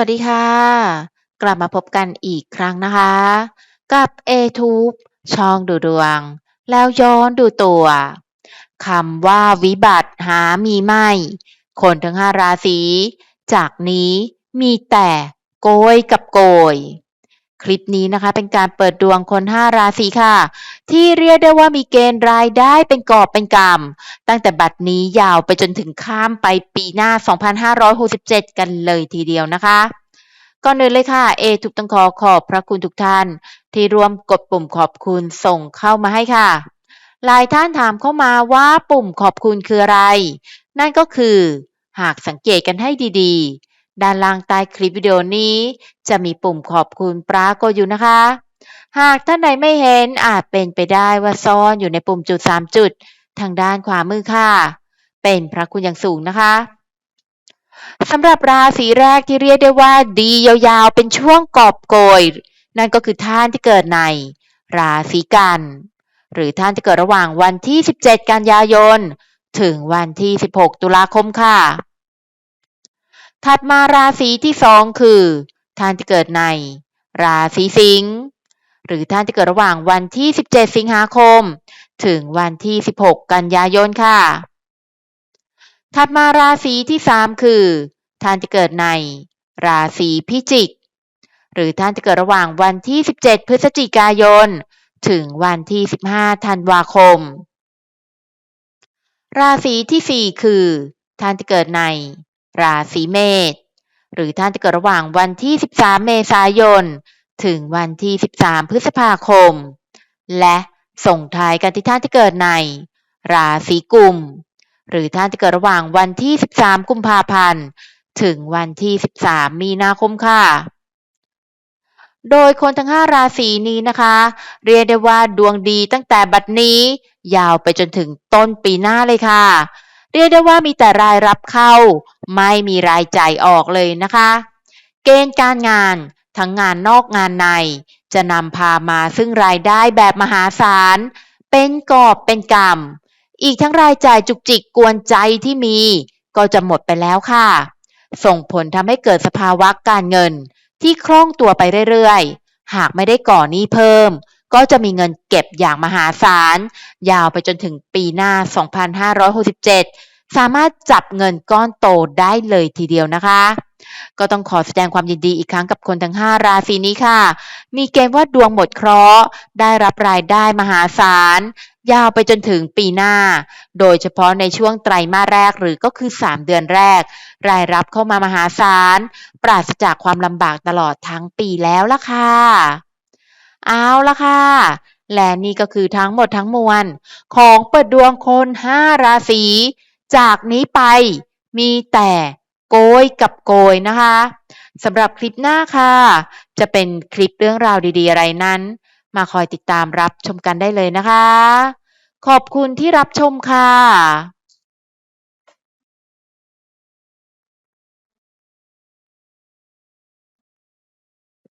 วัสดีค่ะ กลับมาพบกันอีกครั้งนะคะ กับ A-Tube ช่องดูดวง แล้วย้อนดูตัวคำว่าวิบัติหามีไม่ คนทั้งห้าราศีจากนี้มีแต่โกยกับโกย คลิปนี้นะคะเป็นการเปิดดวงคนห้าราศีค่ะ ที่เรียกได้ว่ามีเกณฑ์รายได้เป็นกอบเป็นกำตั้งแต่บัดนี้ยาวไปจนถึงข้ามไปปีหน้า 2567 กันเลยทีเดียวนะคะ ก่อนอื่นเลยค่ะ เอทุกต้งขอขอบพระคุณทุกท่าน ที่ร่วมกดปุ่มขอบคุณส่งเข้ามาให้ค่ะ หลายท่านถามเข้ามาว่าปุ่มขอบคุณคืออะไร นั่นก็คือ หากสังเกตกันให้ดีๆ ด้านล่างใต้คลิปวิดีโอนี้ จะมีปุ่มขอบคุณปรากฏอยู่นะคะ หากท่านใดไม่เห็นอาจเป็นไปได้ว่าซ่อนอยู่ในปุ่มจุด 3 จุด ทางด้านขวามือค่ะ เป็นพระคุณอย่างสูงนะคะสำหรับราศีแรกที่เรียกได้ว่าดียาวๆ เป็นช่วงกอบโกย นั่นก็คือท่านที่เกิดใน ราศีกัน หรือท่านที่เกิดระหว่างวันที่ 17 กันยายน ถึงวันที่ 16 ตุลาคมค่ะ ถัดมาราศีที่สองคือท่านที่เกิดใน ราศีสิงห์หรือท่านที่เกิดระหว่างวันที่ 17 สิงหาคม ถึงวันที่ 16 กันยายนค่ะ ถัดมาราศีที่ 3 คือ ท่านที่เกิดใน ราศีพิจิก หรือท่านที่เกิดระหว่างวันที่ 17 พฤศจิกายน ถึงวันที่ 15 ธันวาคม ราศีที่ 4 คือ ท่านที่เกิดใน ราศีเมษหรือท่านที่เกิดระหว่างวันที่ 13 เมษายน ถึงวันที่ 13 พฤษภาคม และส่งท้ายกันที่ท่านที่เกิดใน ราศีกุม หรือท่านที่เกิดระหว่างวันที่ 13 กุมภาพันธ์ ถึงวันที่ 13 มีนาคมค่ะ โดยคนทั้ง 5 ราศีนี้นะคะ เรียกได้ว่าดวงดีตั้งแต่บัดนี้ ยาวไปจนถึงต้นปีหน้าเลยค่ะ เรียกได้ว่ามีแต่รายรับเข้า ไม่มีรายจ่ายออกเลยนะคะ เกณฑ์การงานทั้งงานนอกงานใน จะนำพามาซึ่งรายได้แบบมหาศาล เป็นกอบเป็นกำอีกทั้งรายจ่ายจุกจิกกวนใจที่มี ก็จะหมดไปแล้วค่ะ ส่งผลทำให้เกิดสภาวะการเงินที่คล่องตัวไปเรื่อยๆ หากไม่ได้ก่อหนี้เพิ่ม ก็จะมีเงินเก็บอย่างมหาศาล ยาวไปจนถึงปีหน้า 2567 สามารถจับเงินก้อนโตได้เลยทีเดียวนะคะ ก็ต้องขอแสดงความยินดีอีกครั้งกับคนทั้ง 5 ราศีนี้ค่ะ มีเกณฑ์ว่าดวงหมดเคราะห์ ได้รับรายได้มหาศาล ยาวไปจนถึงปีหน้า โดยเฉพาะในช่วงไตรมาสแรกหรือก็คือ 3 เดือนแรก รายรับเข้ามามหาศาล ปราศจากความลำบากตลอดทั้งปีแล้วล่ะค่ะ เอาละค่ะ และนี่ก็คือทั้งหมดทั้งมวล ของเปิดดวงคน5ราศี จากนี้ไปมีแต่โกยกับโกยนะคะสำหรับคลิปหน้าค่ะ จะเป็นคลิปเรื่องราวดีๆอะไรนั้น มาคอยติดตามรับชมกันได้เลยนะคะ ขอบคุณที่รับชมค่ะ